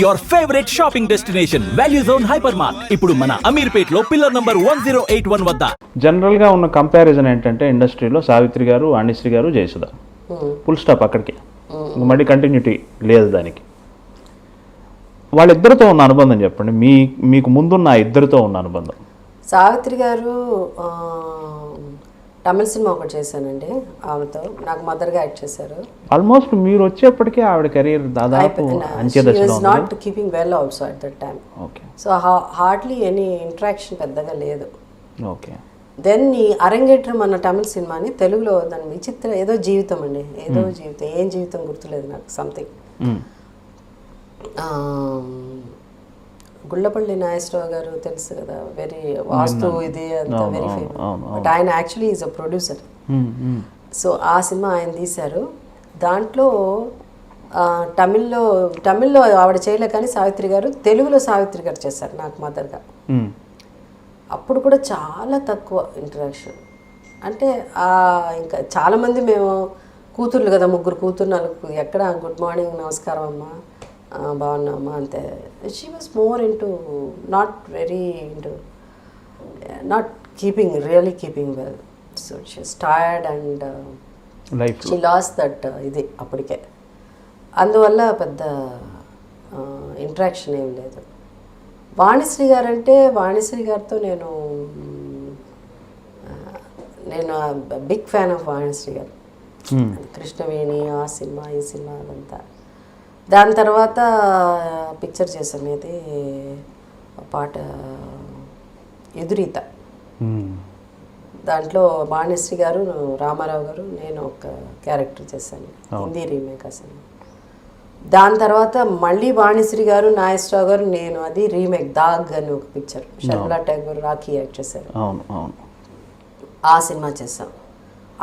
Your favourite shopping destination value zone hyper mart ఇప్పుడు మన అమీర్పేట్లో pillar number one zero eight one వద్ద. జనరల్గా ఉన్న కంపారిజన్ ఏంటంటే ఇండస్ట్రీలో సావిత్రి గారు వాణిశ్రీ గారు జయసుధ. ఫుల్ స్టాప్ అక్కడికి. ఇంక మళ్ళీ కంటిన్యూటీ లేదు దానికి. వాళ్ళిద్దరితో ఉన్న అనుబంధం చెప్పండి. మీ మీకు ముందున్న ఇద్దరితో ఉన్న అనుబంధం. సావిత్రి గారు ఆ, తమిళ సినిమా ఒకటి చేశానండి ఆమెతో. నాకు మదర్గా యాక్ట్ చేశారు. ఆల్మోస్ట్ మీరు వచ్చేప్పటికే ఆవిడ కెరీర్ దాదాపు not keeping well also at that time okay so hardly any interaction పెద్దగా లేదు. ఓకే దెన్ ఈ అరంగేట్రం అన్న తమిళ సినిమాని తెలుగులో దాని విచిత్ర ఏదో జీవితం అండి. ఏదో జీవితం ఏం జీవితం గుర్తులేదు నాకు సంథింగ్. గుళ్ళపల్లి నాగేశ్వరరావు గారు తెలుసు కదా వెరీ వాస్తు ఇది అంతా వెరీ ఫేమస్ బట్ ఆయన actually is a producer. So ఆ సినిమా ఆయన తీశారు. దాంట్లో తమిళ్ళో తమిళ్ళో ఆవిడ చేయలే కానీ సావిత్రి గారు తెలుగులో సావిత్రి గారు చేశారు నాకు మదర్గా మ్మ్. అప్పుడు కూడా చాలా తక్కువ ఇంటరాక్షన్ అంటే ఆ ఇంకా చాలామంది మేము కూతుర్లు కదా ముగ్గురు కూతురు నలుగురు ఎక్కడ? గుడ్ మార్నింగ్ నమస్కారం అమ్మా. ఆ, బాగున్నామ్మా అంతే she was more into not very into not keeping really keeping well so she's tired and life she lost that ఇది అప్పటికే. అందువల్ల పెద్ద ఇంట్రాక్షన్ ఏం లేదు. వాణిశ్రీ గారు అంటే వాణిశ్రీ గారితో నేను నేను బిగ్ ఫ్యాన్ ఆఫ్ వాణిశ్రీ గారు. మ్మ్. కృష్ణవేణి ఆ సినిమా ఈ సినిమా అదంతా. దాని తర్వాత పిక్చర్ చేశాను. ఇది పాట ఎదురీత. దాంట్లో బాణశ్రీ గారు రామారావు గారు నేను ఒక క్యారెక్టర్ చేశాను. హిందీ రీమేక్ అసలు దాని తర్వాత మళ్ళీ వాణిశ్రీ గారు నాగేశ్వరరావు గారు నేను అది రీమేక్ దాగ్ అని ఒక పిక్చర్ షర్మిలా ట్యాగూర్ రాఖీ యాక్ట్ చేశారు. ఆ సినిమా చేసాం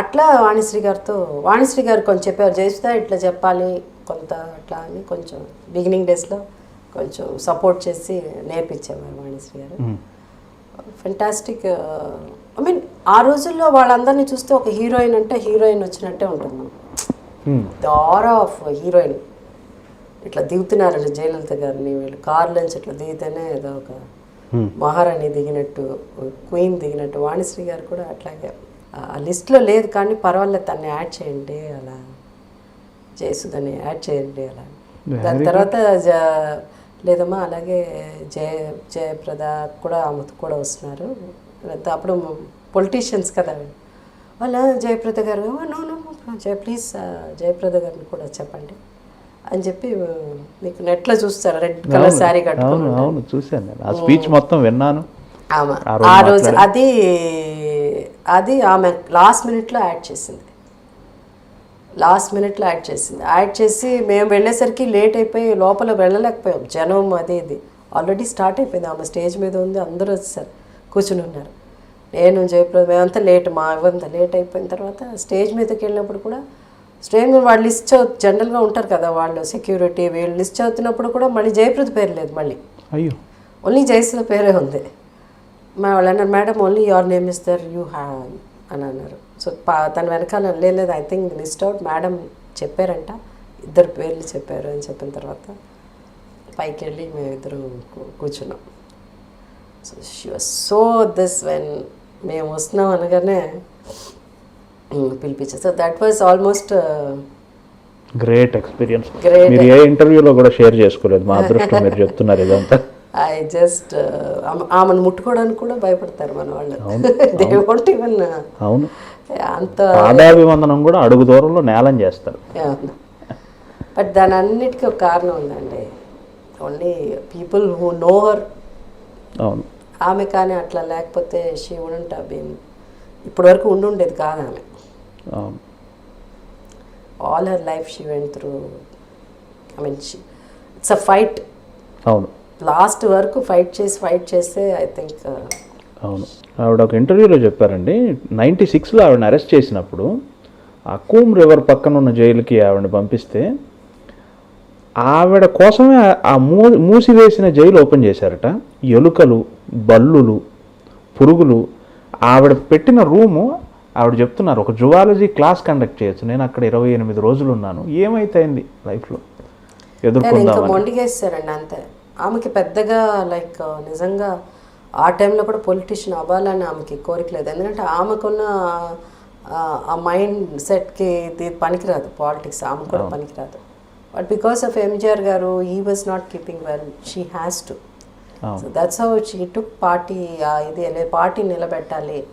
అట్లా వాణిశ్రీ గారితో వాణిశ్రీ గారు కొంచెం చెప్పారు చేస్తా ఇట్లా చెప్పాలి కొంత అట్లా అని కొంచెం బిగినింగ్ డేస్లో కొంచెం సపోర్ట్ చేసి నేర్పించేవారు వాణిశ్రీ గారు. ఫెంటాస్టిక్ ఐ మీన్ ఆ రోజుల్లో వాళ్ళందరినీ చూస్తే ఒక హీరోయిన్ అంటే హీరోయిన్ వచ్చినట్టే ఉంటుంది. దార్ ఆఫ్ హీరోయిన్ ఇట్లా దిగుతున్నారండి జయలలిత గారిని వీళ్ళు కార్లోంచి ఇట్లా దిగితేనే ఏదో ఒక. మహారాణి దిగినట్టు క్వీన్ దిగినట్టు వాణిశ్రీ గారు కూడా అట్లాగే ఆ లిస్ట్లో లేదు కానీ పర్వాలేదు తన్ని యాడ్ చేయండి అలా జయసుధని యాడ్ చేయండి అలా. దాని తర్వాత జ- లేదమ్మా అలాగే జయ జయప్రద కూడా ఆమెతో కూడా వస్తున్నారు. అప్పుడు పొలిటీషియన్స్ కదా వాళ్ళ జయప్రద గారు no no Jaya please Jayaprada గారిని కూడా చెప్పండి అని చెప్పి మీకు నెట్లో చూస్తారు రెడ్ కలర్ శారీ కట్టుకుని అవును చూశాను నేను. ఆ స్పీచ్ మొత్తం విన్నాను. ఆ రోజు అది అది ఆమె లాస్ట్ మినిట్లో యాడ్ చేసింది. లాస్ట్ మినిట్లో యాడ్ చేసింది. యాడ్ చేసి మేము వెళ్ళేసరికి లేట్ అయిపోయి లోపల వెళ్ళలేకపోయాం. జనం అది ఇది. ఆల్రెడీ స్టార్ట్ అయిపోయింది. ఆమె స్టేజ్ మీద ఉంది. అందరూ వచ్చేసారు. కూర్చుని ఉన్నారు. నేను జయప్రద మేమంతా లేట్. మా ఇవంతా లేట్ అయిపోయిన తర్వాత స్టేజ్ మీదకి వెళ్ళినప్పుడు కూడా స్టేజ్ మీద వాళ్ళు లిస్ట్ చదువు జనరల్గా ఉంటారు కదా వాళ్ళు సెక్యూరిటీ వీళ్ళు లిస్ట్ చదువుతున్నప్పుడు కూడా మళ్ళీ జయప్రద పేరు లేదు మళ్ళీ. అయ్యో. ఓన్లీ జయసుల పేరే ఉంది. మా వాళ్ళు అన్నారు madam only your name is there you have అని అన్నారు. సో పా తన వెనకాల లేదు I think list out madam చెప్పారంట. ఇద్దరు పేర్లు చెప్పారు అని చెప్పిన తర్వాత పైకి వెళ్ళి మేమిద్దరం కూర్చున్నాం. So she was so this when మేము వస్తున్నాం అనగానే పిలిపించారు. So that was almost great experience. మీరు ఏ ఇంటర్వ్యూలో కూడా షేర్ చేసుకోలేదు. మా అదృష్టం మీరు చెప్తున్నారు ఇదంతా. ఐ జస్ట్ ఆమెను ముట్టుకోవడానికి కూడా భయపడతారు మన వాళ్ళు ఈవెన్ అవును. అంత పాదాభివందనం కూడా అడుగు దూరంలో నేలం చేస్తారు. బట్ దాని అన్నిటికీ ఒక కారణం ఉందండి. Only people who know her అవును. ఆమె కానీ అట్లా లేకపోతే షీ వుడెంట్ బీన్ ఇప్పటి వరకు ఉండుండేది కాదు ఆమె. All her life she went through I mean it's a fight అవును. లాస్ట్ వరకు ఫైట్ చేసి ఫైట్ చేస్తే ఐ థింక్ అవును. ఆవిడ ఒక ఇంటర్వ్యూలో చెప్పారండి నైంటీ సిక్స్లో ఆవిడని అరెస్ట్ చేసినప్పుడు ఆ కూమ్ రివర్ పక్కన ఉన్న జైలుకి ఆవిడని పంపిస్తే ఆవిడ కోసమే ఆ- మూ మూసివేసిన జైలు ఓపెన్ చేశారట. ఎలుకలు బల్లులు పురుగులు ఆవిడ పెట్టిన రూము ఆవిడ చెప్తున్నారు ఒక జువాలజీ క్లాస్ కండక్ట్ చేయొచ్చు. నేను అక్కడ ఇరవై ఎనిమిది రోజులు ఉన్నాను. ఏమైతే అయింది లైఫ్లో మొండిగేస్తారండి అంతే. ఆమెకి పెద్దగా లైక్ నిజంగా ఆ టైంలో కూడా పొలిటీషియన్ అవ్వాలని ఆమెకి కోరిక లేదు. ఎందుకంటే ఆమెకున్న ఆ- మైండ్ సెట్కి ఇది పనికిరాదు. పాలిటిక్స్ ఆమె కూడా పనికిరాదు. బట్ బికాస్ ఆఫ్ ఎంజిఆర్ గారు ఈ was not keeping well she has to so that's how she took party ఇది పార్టీ నిలబెట్టాలి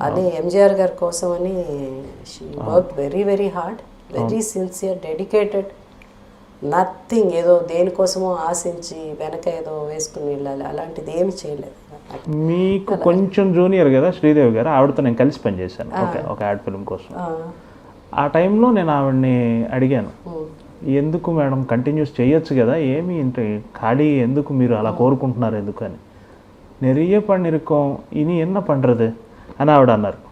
అని ఎంజిఆర్ గారి కోసం అని she work very very hard very sincere dedicated nothing ఏదో దేనికోసమో ఆశించి వెనక ఏదో వేసుకుని వెళ్ళాలి. అలాంటిది ఏమి చేయలేదు. మీకు కొంచెం జూనియర్ కదా శ్రీదేవి గారు ఆవిడతో నేను కలిసి పనిచేశాను. ఒక ఒక యాడ్ ఫిల్మ్ కోసం. ఆ, టైంలో నేను ఆవిడని అడిగాను. ఎందుకు మేడం కంటిన్యూస్ చేయొచ్చు కదా? ఏమి ఇంత ఖాళీ ఎందుకు మీరు అలా కోరుకుంటున్నారు ఎందుకు అని. నెరియ పనిరుకం ఇని ఎన్న పండ్రదు? అని ఆవిడ అన్నారు.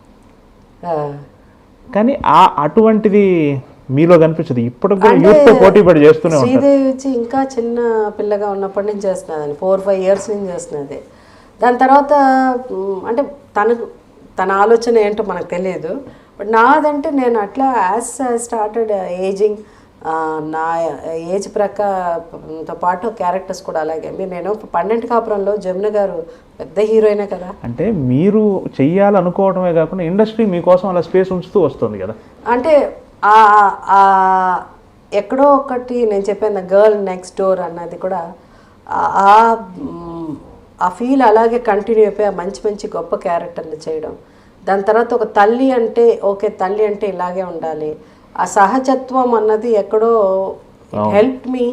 కానీ ఆ అటువంటిది మీలో కనిపించదు. ఇప్పటికి కూడా యూత్తో పోటీ పడి చేస్తూనే ఉంటారు. శ్రీదేవి వచ్చి ఇంకా చిన్న పిల్లగా ఉన్నప్పటి నుంచి చేస్తున్నది ఫోర్ ఫైవ్ ఇయర్స్ నుంచి చేస్తున్నది. దాని తర్వాత అంటే తనకు తన ఆలోచన ఏంటో మనకు తెలియదు. బట్ నాదంటే నేను అట్లా యాజ్ స్టార్టెడ్ ఏజింగ్ నా ఏజ్ ప్రకారంతో పాటు క్యారెక్టర్స్ కూడా అలాగే. మీరు నేను పన్నెండు కాపురంలో జమున గారు పెద్ద హీరోయినే కదా. అంటే మీరు చెయ్యాలనుకోవడమే కాకుండా ఇండస్ట్రీ మీకోసం అలా స్పేస్ ఉంచుతూ వస్తుంది కదా. అంటే ఎక్కడో ఒకటి నేను చెప్పాను గర్ల్ నెక్స్ట్ డోర్ అన్నది కూడా ఆ- ఆ ఆ ఫీల్ అలాగే కంటిన్యూ అయిపోయి ఆ మంచి మంచి గొప్ప క్యారెక్టర్లు చేయడం. దాని తర్వాత ఒక తల్లి అంటే ఓకే తల్లి అంటే ఇలాగే ఉండాలి. ఆ సహజత్వం అన్నది ఎక్కడో help me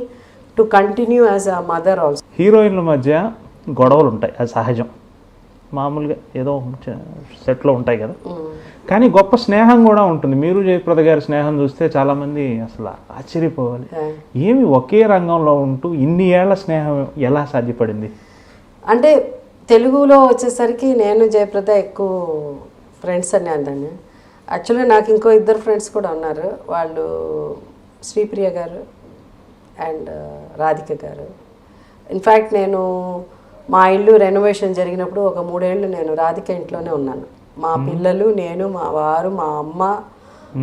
to continue as a mother also హీరోయిన్ల మధ్య గొడవలు ఉంటాయి అది సహజం. మామూలుగా ఏదో సెట్లో ఉంటాయి కదా. కానీ గొప్ప స్నేహం కూడా ఉంటుంది. మీరు జయప్రద గారి స్నేహం చూస్తే చాలామంది అసలు ఆశ్చర్యపోవాలి. ఏమి ఒకే రంగంలో ఉంటూ ఇన్ని ఏళ్ళ స్నేహం ఎలా సాధ్యపడింది? అంటే తెలుగులో వచ్చేసరికి నేను జయప్రద ఎక్కువ ఫ్రెండ్స్ అని అన్నాను. యాక్చువల్గా నాకు ఇంకో ఇద్దరు ఫ్రెండ్స్ కూడా ఉన్నారు. వాళ్ళు శ్రీప్రియ గారు అండ్ రాధిక గారు. ఇన్ఫ్యాక్ట్ నేను మా ఇల్లు రెనోవేషన్ జరిగినప్పుడు ఒక మూడేళ్ళు నేను రాధిక ఇంట్లోనే ఉన్నాను. మా పిల్లలు నేను మా వారు మా అమ్మ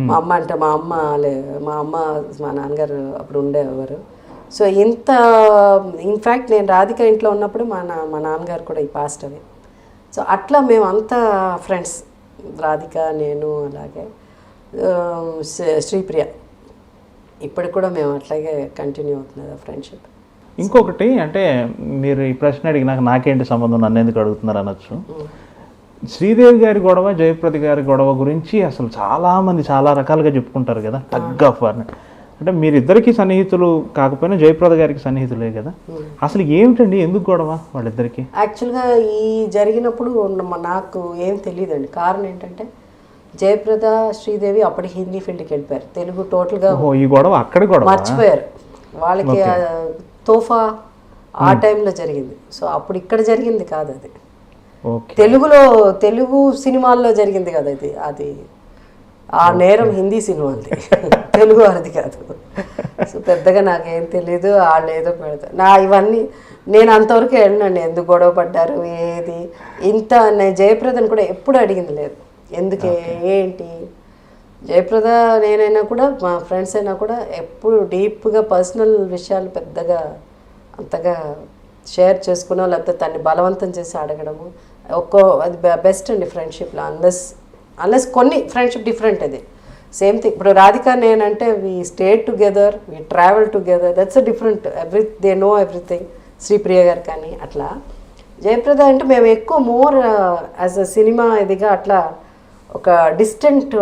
మా అమ్మ అంటే మా అమ్మ లే మా అమ్మ మా నాన్నగారు అప్పుడు ఉండేవారు. సో ఇంత ఇన్ఫ్యాక్ట్ నేను రాధిక ఇంట్లో ఉన్నప్పుడు మా నా మా నాన్నగారు కూడా ఈ పాస్ట్ అవి సో అట్లా మేము అంతా ఫ్రెండ్స్ రాధిక నేను అలాగే శ్రీప్రియ. ఇప్పటికి కూడా మేము అట్లాగే కంటిన్యూ అవుతున్నది ఆ ఫ్రెండ్షిప్ ఇంకొకటి అంటే మీరు ఈ ప్రశ్న అడిగినాక నాకేంటి సంబంధం? నన్ను ఎందుకు అడుగుతున్నారు అనొచ్చు. శ్రీదేవి గారి గొడవ జయప్రద గారి గొడవ గురించి అసలు చాలా మంది చాలా రకాలుగా చెప్పుకుంటారు కదా టగ్ ఆఫ్ వార్ అంటే మీరిద్దరికి సన్నిహితులు కాకపోయినా జయప్రద గారికి సన్నిహితులే కదా. అసలు ఏమిటండి? ఎందుకు గొడవ వాళ్ళిద్దరికి? యాక్చువల్గా ఈ జరిగినప్పుడు నాకు ఏం తెలియదండి కారణం ఏంటంటే జయప్రద శ్రీదేవి అప్పటి హిందీ ఫీల్డ్కి వెళ్ళిపోయారు. తెలుగు టోటల్గా ఈ గొడవ అక్కడి గొడవ? మర్చిపోయారు. వాళ్ళకి తోఫా ఆ టైంలో జరిగింది. సో అప్పుడు ఇక్కడ జరిగింది కాదు అది. తెలుగులో తెలుగు సినిమాల్లో జరిగింది కదా ఇది అది ఆ నేరం హిందీ సినిమాది తెలుగు వారిది కాదు. సో పెద్దగా నాకేం తెలియదు వాళ్ళు ఏదో పెడతారు. నా ఇవన్నీ నేను అంతవరకు వెళ్ళినండి ఎందుకు గొడవ పడ్డారు ఏది? ఇంత నేను జయప్రదని కూడా ఎప్పుడు అడిగింది లేదు. ఎందుకే? ఏంటి? జయప్రద నేనైనా కూడా మా ఫ్రెండ్స్ అయినా కూడా ఎప్పుడు డీప్గా పర్సనల్ విషయాలు పెద్దగా అంతగా షేర్ చేసుకున్నా లేకపోతే తన్ని బలవంతం చేసి అడగడము. ఒక్కో అది బెస్ట్ అండి ఫ్రెండ్షిప్లో అన్లెస్ అన్లెస్ కొన్ని ఫ్రెండ్షిప్ డిఫరెంట్ అది. సేమ్ థింగ్ ఇప్పుడు రాధిక నేనంటే we stay together we travel together that's a different every they know everything Sripriya గారు కానీ అట్లా. జయప్రద అంటే మేము ఎక్కువ మోర్ యాజ్ అ సినిమా ఇదిగా అట్లా ఒక డిస్టెంట్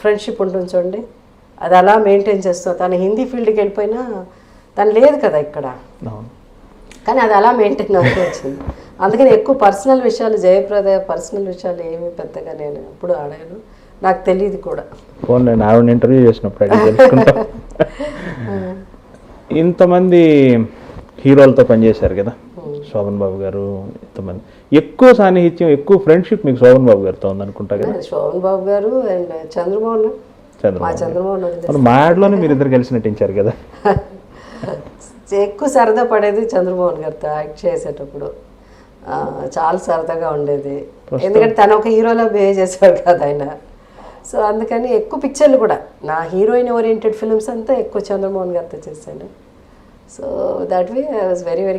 ఫ్రెండ్షిప్ ఉంటుంది చూడండి. అది అలా మెయింటైన్ చేస్తాం తను హిందీ ఫీల్డ్కి వెళ్ళిపోయినా తను లేదు కదా ఇక్కడ. కానీ అది అలా మెయింటైన్ అవుతూ వచ్చింది. అందుకని ఎక్కువ పర్సనల్ విషయాలు జయప్రద పర్సనల్ విషయాలు ఏమీ పెద్దగా నేను ఎప్పుడు అడగను నాకు తెలియదు కూడా. ఫోన్ నేను ఆవిడ ఇంటర్వ్యూ చేసినప్పుడు ఇంతమంది హీరోలతో పనిచేశారు కదా. శోభన్ బాబు గారు ఇంతమంది. ఎక్కువ సాన్నిహిత్యం ఎక్కువ ఫ్రెండ్షిప్ మీకు శోభన్ బాబు గారితో ఉందనుకుంటా కదా? శోభన్ బాబు గారు అండ్ చంద్రబాబు. అవును, మా యాడ్లోనే మీరు ఇద్దరు కలిసి నటించారు కదా? ఎక్కువ సరదా పడేది చంద్రమోహన్ గారితో యాక్ట్ చేసేటప్పుడు. చాలా సరదాగా ఉండేది. ఎందుకంటే తను ఒక హీరోలా బిహేవ్ చేసేవాడు కదా ఆయన. సో అందుకని ఎక్కువ పిక్చర్లు కూడా. నా హీరోయిన్ ఓరియంటెడ్ ఫిల్మ్స్ అంతా ఎక్కువ చంద్రమోహన్ గారితో చేశాను. So that way I was very very